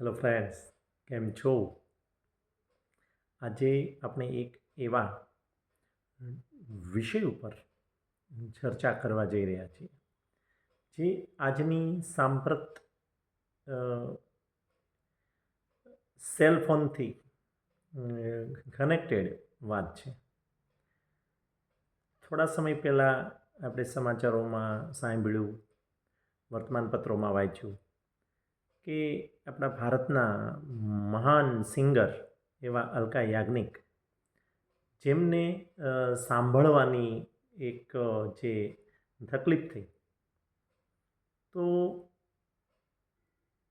Hello friends, કેમ છો? આજે આપણે એક એવા વિષય ઉપર ચર્ચા કરવા જઈ રહ્યા છીએ, જે આજની સાંપ્રત સેલફોનથી સેલ ફોનથી કનેક્ટેડ વાત છે. થોડા સમય પહેલાં આપણે સમાચારોમાં સાંભળ્યું, વર્તમાનપત્રોમાં વાંચ્યું કે આપણા ભારતના મહાન સિંગર એવા અલકા યાજ્ઞિક, જેમને સાંભળવાની એક જે તકલીફ થઈ, તો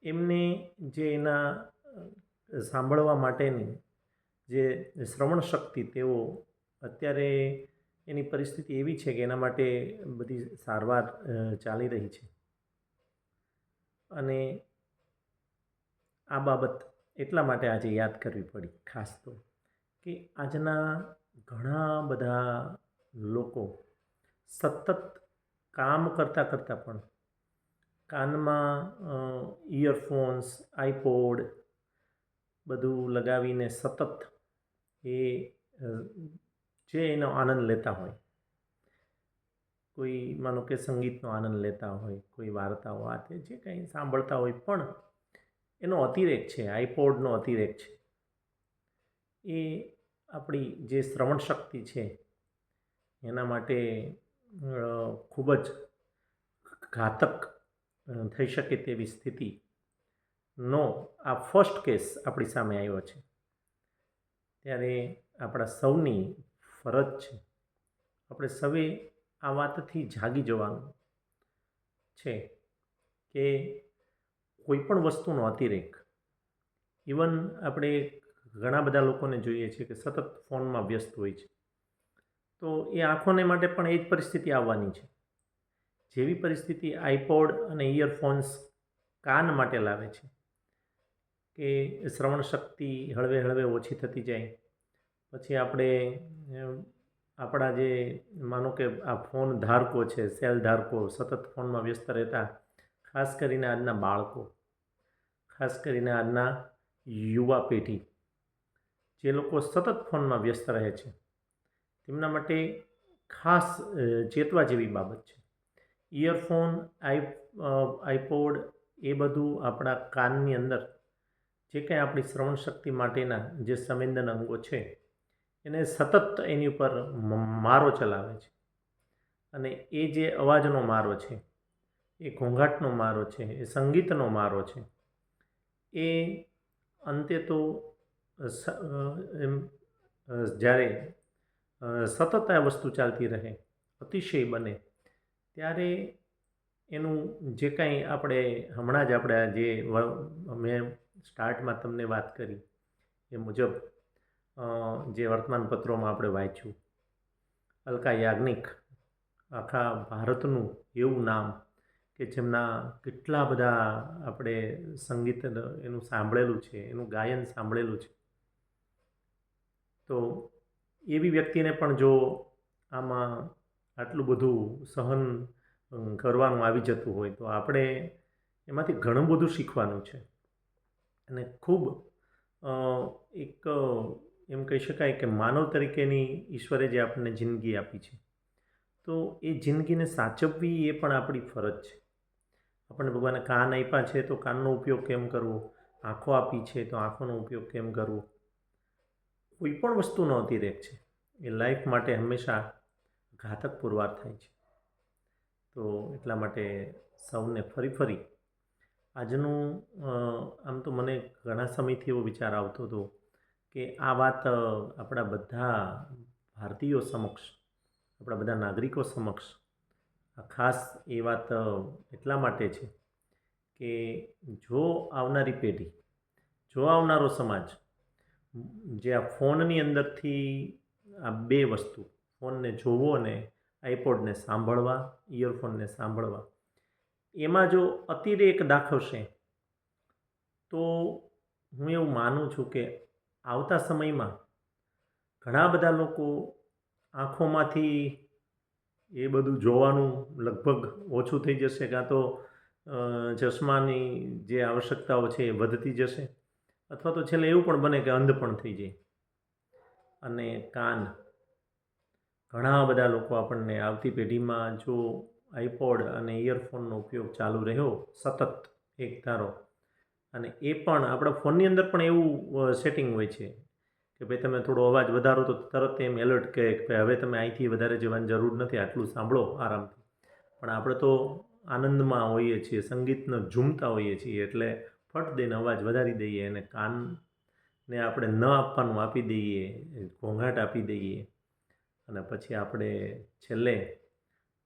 એમને જે એના સાંભળવા માટેની જે શ્રવણ શક્તિ તેઓ અત્યારે એની પરિસ્થિતિ એવી છે કે એના માટે બધી સારવાર ચાલી રહી છે. અને આ બાબત એટલા માટે આજે યાદ કરવી પડી, ખાસ તો કે આજના ઘણા બધા લોકો સતત કામ કરતાં કરતાં પણ કાનમાં ઇયરફોન્સ આઈપોડ બધું લગાવીને સતત એ જે એનો આનંદ લેતા હોય, કોઈ માનો કે સંગીતનો આનંદ લેતા હોય, કોઈ વાર્તાઓ આ તે જે કંઈ સાંભળતા હોય પણ એનો અતિરેક છે આઈપોડનો અતિરેક છે. એ આપણી જે શ્રવણ શક્તિ છે, એના માટે ખૂબ જ ઘાતક થઈ શકે તેવી સ્થિતિનો આ ફર્સ્ટ કેસ આપણી સામે આવ્યો છે. ત્યારે આપણા સૌની ફરજ છે, આપણે સૌએ આ વાતથી જાગી જવાનું છે કે કોઈ પણ વસ્તુનો અતિરેક. ઇવન આપણે ઘણા બધા લોકોને જોઈએ છીએ કે સતત ફોનમાં વ્યસ્ત હોય છે. તો એ આંખોને માટે પણ એ જ પરિસ્થિતિ આવવાની છે. જેવી પરિસ્થિતિ આઈપોડ અને ઇયરફોન્સ કાન માટે લાવે છે. કે શ્રવણ શક્તિ હળવે હળવે ઓછી થતી જાય. પછી આપણે આપણા જે, માનો કે આ ફોન ધારકો છે, સેલ ધારકો સતત ફોનમાં વ્યસ્ત રહેતા ખાસ કરીને આજના બાળકો, ખાસ કરીને આજના યુવા પેઢી, જે લોકો સતત ફોનમાં વ્યસ્ત રહે છે, તેમના માટે ખાસ ચેતવા જેવી બાબત છે. ઇયરફોન, આઈ આઈપોડ એ બધું આપણા કાનની અંદર જે કંઈ આપણી શ્રવણ શક્તિ માટેના જે સંવેદન અંગો છે, એને સતત એની ઉપર મારો ચલાવે છે. અને એ જે અવાજનો મારો છે એ ઘોંઘાટનો મારો છે, એ સંગીતનો મારો છે. એ અંતે તો એમ જ્યારે સતત આ વસ્તુ ચાલતી રહે, અતિશય બને, ત્યારે એનું જે કાંઈ આપણે હમણાં જ આપણે જે મેં સ્ટાર્ટમાં તમને વાત કરી, એ મુજબ જે વર્તમાનપત્રોમાં આપણે વાંચ્યું, અલકા યાજ્ઞિક, આખા ભારતનું એવું નામ કે જેમના કેટલા બધા આપણે સંગીત એનું સાંભળેલું છે, એનું ગાયન સાંભળેલું છે. તો એવી વ્યક્તિને પણ જો આમાં આટલું બધું સહન કરવાનું આવી જતું હોય, તો આપણે એમાંથી ઘણું બધું શીખવાનું છે. અને ખૂબ એક એમ કહી શકાય કે માનવ તરીકેની ઈશ્વરે જે આપણને જિંદગી આપી છે. તો એ જિંદગીને સાચવવી એ પણ આપણી ફરજ છે. આપણને ભગવાને કાન આપ્યા છે તો કાનનો ઉપયોગ કેમ કરવો? આંખો આપી છે તો આંખોનો ઉપયોગ કેમ કરવો? કોઈ પણ વસ્તુનો અતિરેક છે. એ લાઈફ માટે હંમેશા ઘાતક પુરવાર થાય છે. તો એટલા માટે સૌને ફરી ફરી આજનું આમ તો મને ઘણા સમયથી એવો વિચાર આવતો હતો કે આ વાત આપણા બધા ભારતીયો સમક્ષ, આપણા બધા નાગરિકો સમક્ષ ખાસ એ વાત એટલા માટે છે કે જો આવનારી પેઢી, જો આવનારો સમાજ, જે આ ફોનની અંદરથી આ બે વસ્તુ, ફોનને જોવો અને આઈપોડને સાંભળવા, ઇયરફોનને સાંભળવા, એમાં જો અતિરેક દાખવશે તો હું એવું માનું છું કે આવતા સમયમાં ઘણા બધા લોકો આંખોમાંથી એ બધું જોવાનું લગભગ ઓછું થઈ જશે કાં તો ચશ્માની જે આવશ્યકતાઓ છે એ વધતી જશે. અથવા તો છેલ્લે એવું પણ બને કે અંધ પણ થઈ જાય. અને કાન. ઘણા બધા લોકો આપણને આવતી પેઢીમાં જો આઈપોડ અને ઇયરફોનનો ઉપયોગ ચાલુ રહ્યો, સતત એક ધારો. અને એ પણ આપણા ફોનની અંદર પણ એવું સેટિંગ હોય છે. કે ભાઈ તમે થોડો અવાજ વધારો તો તરત એમ એલર્ટ કહે કે ભાઈ હવે તમે અહીંથી વધારે જવાની જરૂર નથી, આટલું સાંભળો આરામથી. પણ આપણે તો આનંદમાં હોઈએ છીએ, સંગીતને ઝૂમતા હોઈએ છીએ એટલે ફટ દઈને અવાજ વધારી દઈએ અને કાનને આપણે ન આપવાનું આપી દઈએ, ઘોંઘાટ આપી દઈએ. અને પછી આપણે છેલ્લે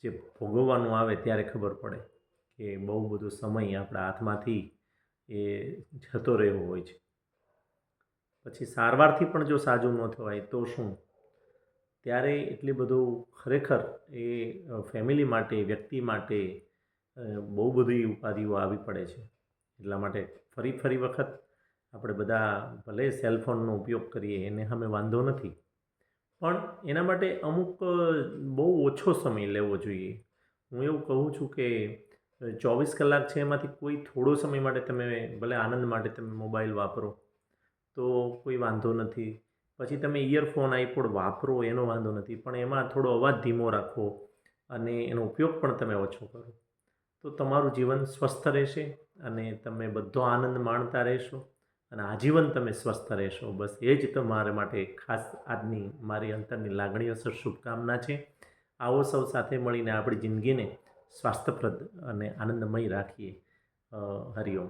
જે ભોગવવાનું આવે ત્યારે ખબર પડે કે બહુ બધો સમય આપણા હાથમાંથી એ જતો રહ્યો હોય છે. પછી સારવારથી પણ જો સાજું ન થવાય તો શું? ત્યારે એટલી બધું ખરેખર એ ફેમિલી માટે, વ્યક્તિ માટે બહુ બધી ઉપાધિઓ આવી પડે છે. એટલા માટે ફરી ફરી વખત આપણે બધા ભલે સેલફોનનો ઉપયોગ કરીએ, એને અમે વાંધો નથી. પણ એના માટે અમુક બહુ ઓછો સમય લેવો જોઈએ. હું એવું કહું છું કે ચોવીસ કલાક છે એમાંથી કોઈ થોડો સમય માટે તમે ભલે આનંદ માટે તમે મોબાઈલ વાપરો. તો કોઈ વાંધો નથી. પછી તમે ઇયરફોન આઈપોડ વાપરો, એનો વાંધો નથી. પણ એમાં થોડો અવાજ ધીમો રાખો અને એનો ઉપયોગ પણ તમે ઓછો કરો. તો તમારું જીવન સ્વસ્થ રહેશે અને તમે બધો આનંદ માણતા રહેશો અને આજીવન તમે સ્વસ્થ રહેશો. બસ એ જ તમારા માટે ખાસ આજની મારી અંતરની લાગણીઓસર શુભકામના છે. આવો સૌ સાથે મળીને આપણી જિંદગીને સ્વાસ્થ્યપ્રદ અને આનંદમય રાખીએ. હરિઓમ